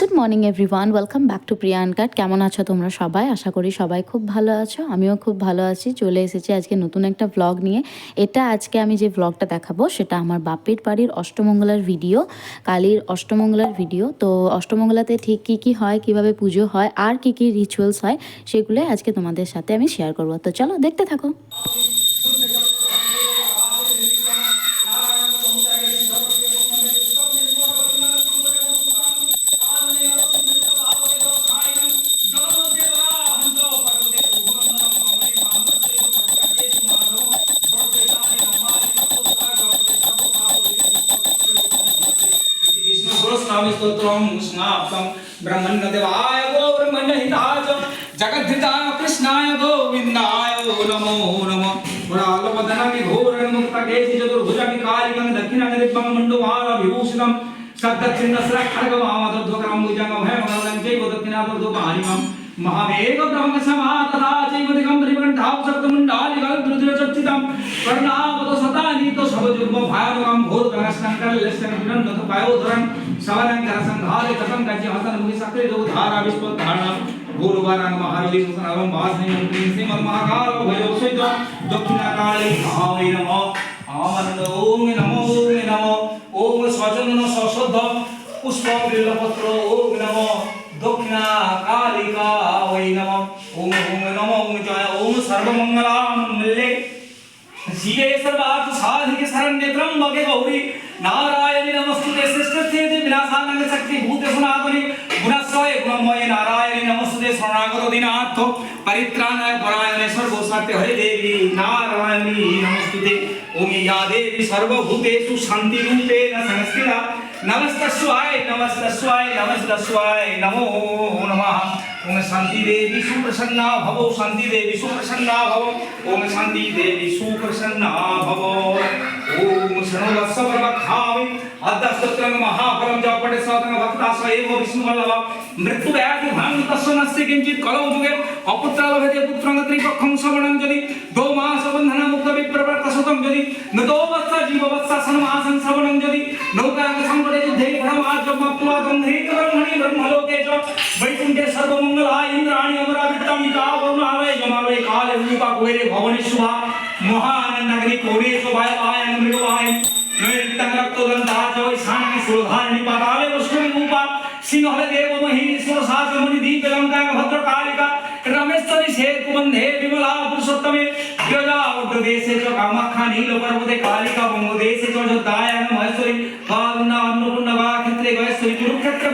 Good morning everyone welcome back to Priyanka কেমন আছো তোমরা সবাই? আশা করি সবাই খুব ভালো আছো। আমিও খুব ভালো আছি। চলে এসেছি আজকে নতুন একটা ব্লগ নিয়ে। এটা আজকে আমি যে ব্লগটা দেখাবো, সেটা আমার বাপের বাড়ির অষ্টমঙ্গলার ভিডিও কালীর অষ্টমঙ্গলার ভিডিও তো অষ্টমঙ্গলাতে ঠিক কী কী হয়, কীভাবে পুজো হয়, আর কী কী রিচুয়ালস হয় সেগুলো আজকে তোমাদের সাথে আমি শেয়ার করব। তো চলো দেখতে থাকো। स्वामी स्तोत्रम समाप्तम ब्रह्मन्न देवाय गो ब्रह्मन्न हिताय जगद्धिताय कृष्णाय गोविंदाय नमो नमो। गुणाल मदन विभूरण मुक्त केश चतुर्भुज विकारिकं दक्षिण निर्मम मंडुवार विभूषितम सद्दक्षिण स्र खड्ग वामदध्वकरम भुजंग भयमगलं चैव दक्षिणादर्धोपानिमं महावेग ब्रह्म समातथा चैव दिगं त्रिकण्ठाव सप्तमुण्डालि गलद्रुतिरचर्चितं कर्णावत सता नीतो सबजुर्म भायमगं घोर गणस्कं कलस्कं विनन्दत पायोधरन् ಸವನಂಕರ ಸಂಧಾರ ಕಥಂ ಗಜ್ಜಿ ಹಸನ ಮುಗಿ ಸಕ್ರಿ ರೋಗ ಧಾರಾ ವಿಶ್ವ ಧಾರಣಂ ಗುರುವಾರಾಂಗ ಮಹಾರವಿ ಸುಸನರಂ ವಾಸನೆ ಮಂತ್ರಿ ಸಿಂಹ ಮಹಾಕಾಲ ಭಯೋ ಸಿದ್ಧ ದಕ್ಷಿಣ ಕಾಳಿ ಭಾವೈ ನಮೋ ಆಮಂದ ಓಂ ನಮೋ ಓಂ ನಮೋ ಓಂ ಸ್ವಜನ ಸಶುದ್ಧ पुष्प बिल्लपत्र ओम नम दक्षिणा कालिका वै नम ओम ओम नम ओम जय ओम सर्वमंगलामंगले शिवे सर्वार्थ साधिके शरण्ये त्र्यंबके गौरी नारायणि नमस्तुते श्रेष्ठते विनाशानंग शक्ति भूते सनातनि गुणस्वय गुणमय नारायणि नमस्तुते शरणागत दिनार्थ परित्राणाय परायणे सर्वसात्य हरे देवी नारायणि नमस्तुते ओम या देवी सर्वभूतेषु शान्ति रूपेण संस्थिता नमस्तस्वाय नमस्तस्वाय नमस्तस्वाय नमो नमः ओम शांति देवी सुप्रसन्ना भवो शांति देवी सुप्रसन्ना भवो ओम शांति देवी सुप्रसन्ना भवो ओम शरणवत्स प्रवखामि अद्दस्तत्रंग महाफलं जपटे सतंग भक्ता स्वयं विष्णुवल्लभ मृत्यु व्याधि भांग तस्य नस्ति किंचित कलौ जुगे अपुत्रालभते पुत्रंग त्रिपक्षं श्रवणं जदि दो मास बंधन मुक्त विप्रवर्त सुतं जदि न दो वत्स ಅರ್ಧ ಸ್ತೋತ್ರಂ ಮಹಾಪರಂ ಜಾಪಟೆ ಸಾಧನ ಭಕ್ತಾಸ್ವ ಏವ ವಿಷ್ಣುವಲ್ಲವ ಮೃತ್ಯು ವ್ಯಾಧಿ ಭಾಂಗ ತಸ್ವ ನಸ್ತಿ ಕಿಂಚಿತ್ ಕಲೌ ಯುಗೆ ಅಪುತ್ರಾಲ ಭಜೆ ಪುತ್ರಂ ತ್ರಿಪಕ್ಷಂ ಶ್ರವಣಂ ಜಲಿ ದೋ ಮಾಸ ಬಂಧನ ಮುಕ್ತ ವಿಪ್ರವರ್ತ ಸುತಂ ಜಲಿ ನದೋ ವತ್ಸ ಜೀವ ವತ್ಸಾಸನ ಮಾಸಂ ಶ್ರವಣಂ ಜಲಿ ನೌಕಾಂಗ ಸಂಪಡೆ ಯುದ್ಧೇ ಫಲಂ ಆಜಂ ಅಪ್ಲುವ ಗಂಧೇತ ಬ್ರಹ್ಮಣಿ ಬ್ರಹ್ಮಲೋಕೆ ಚ ವೈಕುಂಠೆ ಸರ್ವಮಂಗಲ ಇಂದ್ರಾಣಿ ಅಮರಾವಿತ್ತಂ ಇತಾ ವರುಣಾಲಯ ಜಮಾಲಯ ಕಾಲೇ ರೂಪಾ ಕುಬೇರೆ ಭವನೇಶ್ ಶುಭಾ वा क्षेत्रे गयश्वरी कुरुक्षेत्र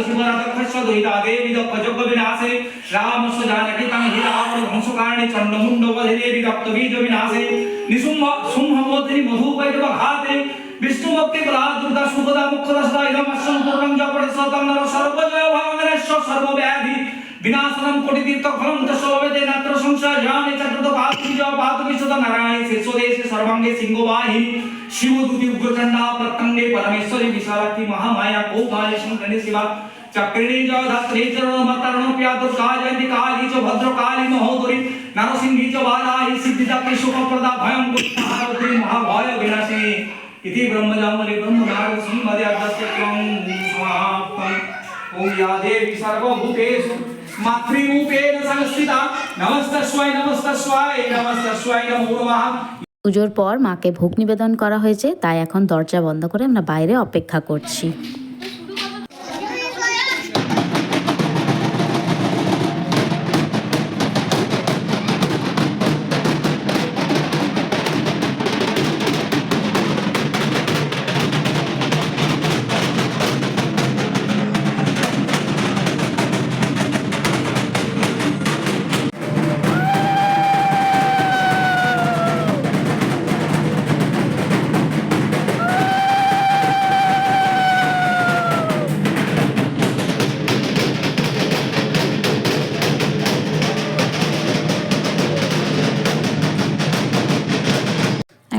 ঋষিবরাতক্ষশ্বদহিতাদে বিদক্ষ যজ্ঞবিনাশে রামস্য জানকিতাং হিরাবর ধ্বংসকারণে চণ্ডমুণ্ডবধে বিদক্তবীজ বিনাশে নিসুম্ভ সুম্ভমোদ্রি মধুপৈরব ঘাতে। বিষ্ণুভক্তি সর্বব্যাধি। వినాశనం కొడితీర్థ ఫలం దశోవదే నత్ర సంశయామి చతుర్థ పాదుకిజ పాదుకిసుత నరాయణ శిశోదేశ సర్వాంగే సింగోవాహి శివదుతి ఉగ్రచండా ప్రత్యంగే పరమేశ్వరి విశాలకి మహామాయ కోపాయ శంకరణి శివ చక్రిణి జ ధత్రి చరణమతరణం ప్యా దుర్గా జయంతి కాళి చ భద్రకాళి మహోదరి నరసింహి చ వారాహి సిద్ధిదాత్రి శుభప్రదా భయం మహావతి మహాభాయ వినాశి इति ब्रह्मजामले ब्रह्मनारद संवादे अध्यस्य क्रम समाप्तम् ओम या देवी सर्वभूतेषु পুজোর পর মাকে ভোগ নিবেদন করা হয়েছে, তাই এখন দরজা বন্ধ করে আমরা বাইরে অপেক্ষা করছি।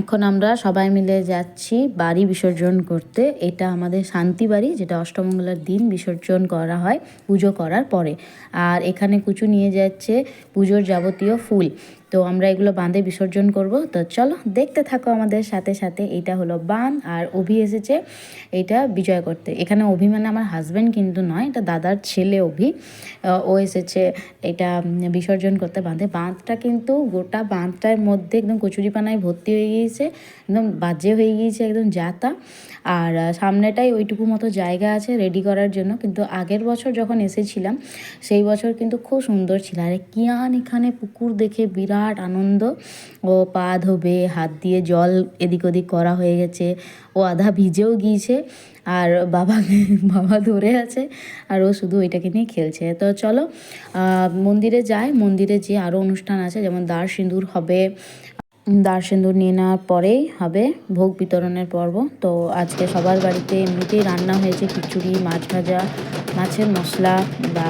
এখন আমরা সবাই মিলে যাচ্ছি বাড়ি বিসর্জন করতে। এটা আমাদের শান্তি বাড়ি, যেটা অষ্টমঙ্গলার দিন বিসর্জন করা হয়, পুজো করার পরে। আর এখানে কুচু নিয়ে যাচ্ছে পুজোর যাবতীয় ফুল। তো আমরা এগুলো বাঁধে বিসর্জন করব। তো চলো দেখতে থাকো আমাদের সাথে সাথে। এটা হলো বান আর অভি এসেছে। এটা বিজয় করতে। এখানে অভি মানে আমার হাজব্যান্ড কিন্তু নয়, এটা দাদার ছেলে অভি। ও এসেছে। এটা বিসর্জন করতে বাঁধে। বাঁধটা কিন্তু গোটা বাঁধটার মধ্যে একদম কচুরিপানায় ভর্তি হয়ে গিয়েছে, একদম বাজে হয়ে গিয়েছে, একদম যাতা। আর সামনেটাই ওইটুকু মতো জায়গা আছে রেডি করার জন্য। কিন্তু আগের বছর যখন এসেছিলাম, সেই বছর কিন্তু খুব সুন্দর ছিল। আর কিয়ান এখানে পুকুর দেখে বিরাট আনন্দ ও পা ধোবে, হাত দিয়ে জল এদিক ওদিক করা হয়ে গেছে। ও আধা ভিজেও গিয়েছে আর বাবা বাবা ধরে আছে আর ও শুধু ওইটাকে নিয়ে খেলছে। তো চলো মন্দিরে যাই। মন্দিরে যে আরও অনুষ্ঠান আছে, যেমন দ্বার সিঁদুর হবে দ্বার সিঁদুর নিয়ে নেওয়ার পরেই হবে ভোগ বিতরণের পর্ব। তো আজকে সবার বাড়িতে এমনিতেই রান্না হয়েছে খিচুড়ি, মাছ ভাজা, মাছের মশলা বা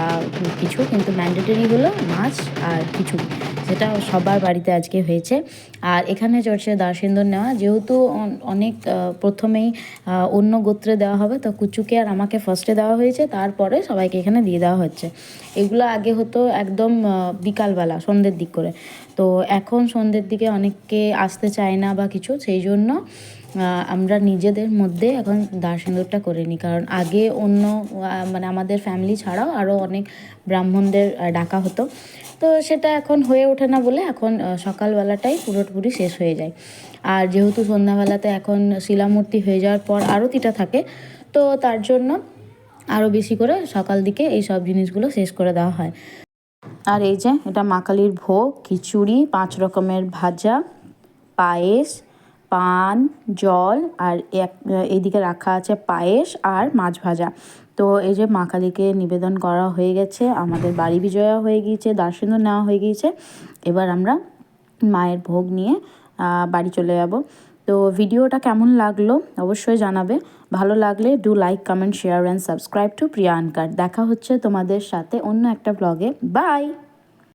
কিছু, কিন্তু ম্যান্ডেটরি হলো মাছ আর খিচুড়ি, যেটা সবার বাড়িতে আজকে হয়েছে। আর এখানে চলছে দ্বার সিঁদুর নেওয়া, যেহেতু অনেক প্রথমেই অন্য গোত্রে দেওয়া হবে, তো কুচুকে আর আমাকে ফার্স্টে দেওয়া হয়েছে, তারপরে সবাইকে এখানে দিয়ে দেওয়া হচ্ছে। এগুলো আগে হতো একদম বিকালবেলা, সন্ধ্যের দিক করে। তো এখন সন্ধ্যের দিকে অনেককে আসতে চায় না বা কিছু, সেই জন্য আমরা নিজেদের মধ্যে এখন দার করে নিই। কারণ আগে অন্য মানে আমাদের ফ্যামিলি ছাড়াও আরও অনেক ব্রাহ্মণদের ডাকা হতো। তো সেটা এখন হয়ে ওঠে না বলে এখন সকালবেলাটাই পুরোপুরি শেষ হয়ে যায়। আর যেহেতু সন্ধ্যাবেলাতে এখন শিলামূর্তি হয়ে যাওয়ার পর আরতিটা থাকে, তো তার জন্য আরও বেশি করে সকাল দিকে এই সব জিনিসগুলো শেষ করে দেওয়া হয়। আর এই যে, এটা মা কালীর ভোগ, খিচুড়ি, পাঁচ রকমের ভাজা, পায়েস, পান, জল, আর এক, এইদিকে রাখা আছে পায়েস আর মাছ ভাজা। তো এই যে মা কালীকে নিবেদন করা হয়ে গেছে, আমাদের বাড়ি বিজয়া হয়ে গিয়েছে দার্শিন্দ নেওয়া হয়ে গিয়েছে। এবার আমরা মায়ের ভোগ নিয়ে বাড়ি চলে যাব। তো ভিডিওটা কেমন লাগল অবশ্যই জানাবে। ভালো লাগলে do like comment share and subscribe to প্রিয়া আনকার দেখা হচ্ছে তোমাদের সাথে অন্য একটা ব্লগে বাই